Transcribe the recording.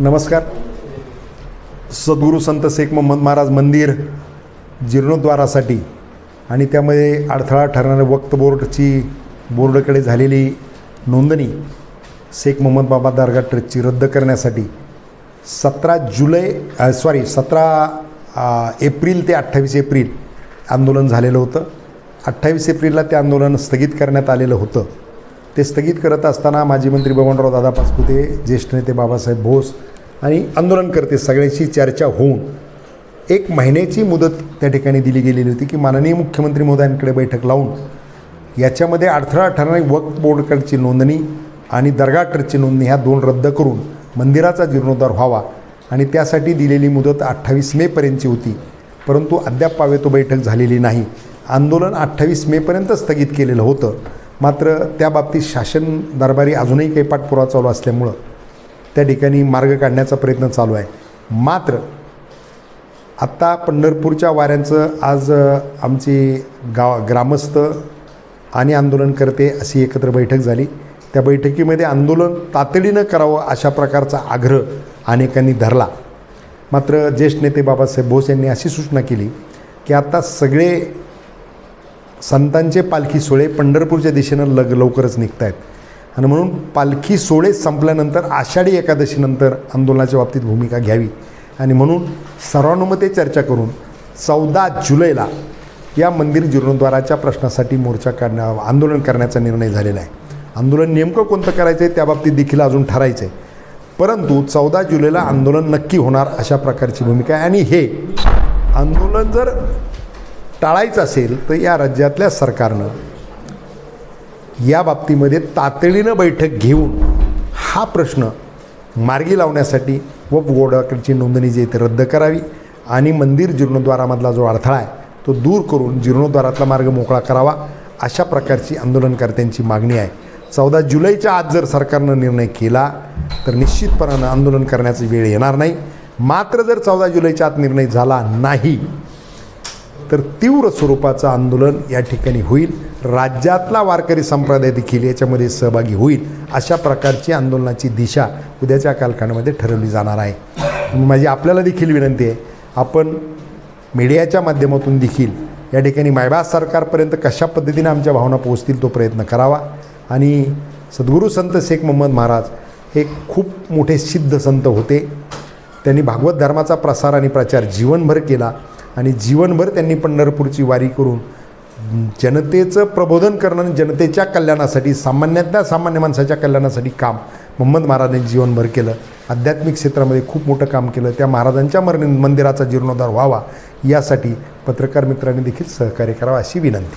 नमस्कार. सद्गुरू संत शेख मोहम्मद महाराज मंदिर जीर्णोद्वारासाठी आणि त्यामध्ये अडथळा ठरणाऱ्या वक्त बोर्डची बोर्डकडे झालेली नोंदणी शेख मोहम्मद बाबा दर्गा ट्रस्टची रद्द करण्यासाठी सतरा जुलै सॉरी सतरा एप्रिल ते अठ्ठावीस एप्रिल आंदोलन झालेलं होतं. अठ्ठावीस एप्रिलला ते आंदोलन स्थगित करण्यात आलेलं होतं. ते स्थगित करत असताना माजी मंत्री बबनराव दादा पाचपुते ज्येष्ठ नेते बाबासाहेब भोस आणि आंदोलनकर्ते सगळ्यांशी चर्चा होऊन एक महिन्याची मुदत त्या ठिकाणी दिली गेलेली होती की माननीय मुख्यमंत्री महोदयांकडे बैठक लावून याच्यामध्ये अडथळा ठरणारी वक्फ बोर्डकडची नोंदणी आणि दर्गा ट्रस्टची नोंदणी ह्या दोन रद्द करून मंदिराचा जीर्णोद्धार व्हावा आणि त्यासाठी दिलेली मुदत अठ्ठावीस मेपर्यंतची होती. परंतु अद्याप पावे तो बैठक झालेली नाही. आंदोलन अठ्ठावीस मेपर्यंत स्थगित केलेलं होतं. मात्र त्या बाबतीत शासन दरबारी अजूनही काही पाठपुरावा चालू असल्यामुळं त्या ठिकाणी मार्ग काढण्याचा प्रयत्न चालू आहे. मात्र आत्ता पंढरपूरच्या वाऱ्यांचं आज आमची गाव ग्रामस्थ आणि आंदोलनकर्ते अशी एकत्र बैठक झाली. त्या बैठकीमध्ये आंदोलन तातडीनं करावं अशा प्रकारचा आग्रह अनेकांनी धरला. मात्र ज्येष्ठ नेते बाबासाहेब बोस यांनी अशी सूचना केली की आता सगळे संतांचे पालखी सोळे पंढरपूरच्या दिशेनं लग लवकरच निघत आहेत आणि म्हणून पालखी सोळे संपल्यानंतर आषाढी एकादशीनंतर आंदोलनाच्या बाबतीत भूमिका घ्यावी. आणि म्हणून सर्वानुमते चर्चा करून चौदा जुलैला या मंदिर जीर्णोद्वाराच्या प्रश्नासाठी मोर्चा काढण्या आंदोलन करण्याचा निर्णय झालेला आहे. आंदोलन नेमकं कोणतं करायचं आहे त्या बाबतीत देखील अजून ठरायचं आहे परंतु चौदा जुलैला आंदोलन नक्की होणार अशा प्रकारची भूमिका आहे. आणि हे आंदोलन जर टाळायचं असेल तर या राज्यातल्या सरकारनं या बाबतीमध्ये तातडीनं बैठक घेऊन हा प्रश्न मार्गी लावण्यासाठी व गोडाकडची नोंदणी जी आहे ती रद्द करावी आणि मंदिर जीर्णोद्वारामधला जो अडथळा आहे तो दूर करून जीर्णोद्वारातला मार्ग मोकळा करावा अशा प्रकारची आंदोलनकर्त्यांची मागणी आहे. चौदा जुलैच्या आज जर सरकारनं निर्णय केला तर निश्चितपणानं आंदोलन करण्याची वेळ येणार नाही. मात्र जर चौदा जुलैच्या आत निर्णय झाला नाही तर तीव्र स्वरूपाचं आंदोलन या ठिकाणी होईल. राज्यातला वारकरी संप्रदाय देखील याच्यामध्ये सहभागी होईल अशा प्रकारची आंदोलनाची दिशा उद्याच्या कालखंडामध्ये ठरवली जाणार आहे. माझी आपल्याला देखील विनंती आहे आपण मीडियाच्या माध्यमातून देखील या ठिकाणी मायबास सरकारपर्यंत कशा पद्धतीने आमच्या भावना पोहोचतील तो प्रयत्न करावा. आणि सद्गुरू संत शेख मोहम्मद महाराज हे खूप मोठे सिद्ध संत होते. त्यांनी भागवत धर्माचा प्रसार आणि प्रचार जीवनभर केला. आणि जीवनभर त्यांनी पंढरपूरची वारी करून जनतेचं प्रबोधन करणं आणि जनतेच्या कल्याणासाठी सामान्यातल्या सामान्य माणसाच्या कल्याणासाठी काम. मोहम्मद महाराजांनी जीवनभर केलं. आध्यात्मिक क्षेत्रामध्ये खूप मोठं काम केलं. त्या महाराजांच्या मर मंदिराचा जीर्णोद्धार व्हावा यासाठी पत्रकार मित्रांनी देखील सहकार्य करावं अशी विनंती.